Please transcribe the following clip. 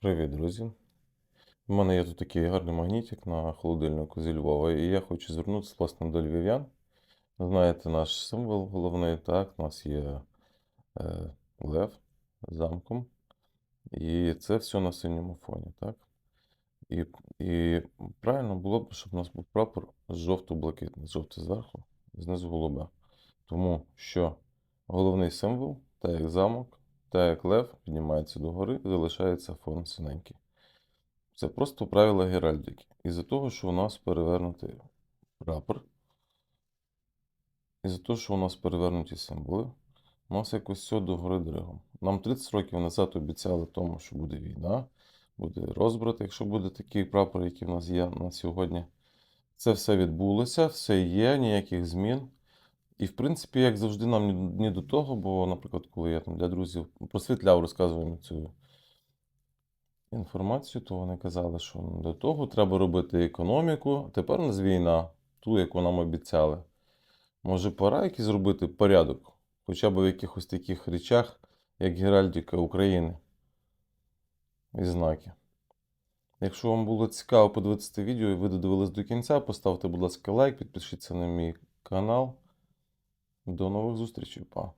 Привіт, друзі! У мене є тут такий гарний магнітик на холодильнику зі Львова, і я хочу звернутися власне до львів'ян. Знаєте, наш символ головний, так, у нас є е, лев з замком, і це все на синьому фоні, так? І, і правильно було б, щоб у нас був прапор жовто-блакитний, жовтий зверху, знизу голубе. Тому що головний символ, так як замок, так як лев піднімається догори, залишається фон синенький. Це просто правила геральдики. Із-за того, що у нас перевернутий прапор, із-за того, що у нас перевернуті символи, у нас якось все догори дригом. Нам 30 років назад обіцяли тому, що буде війна, буде розбрат, якщо буде такий прапор, який в нас є на сьогодні. Це все відбулося, все є, ніяких змін. І, в принципі, як завжди, нам ні до того, бо, наприклад, коли я там для друзів просвітляв, розказував цю інформацію, то вони казали, що до того треба робити економіку. Тепер у нас війна, ту, яку нам обіцяли. Може, пора якийсь зробити порядок, хоча б в якихось таких речах, як Геральдика України і знаки. Якщо вам було цікаво подивитися відео і ви додивились до кінця, поставте, будь ласка, лайк, підпишіться на мій канал. До нових зустрічей, па!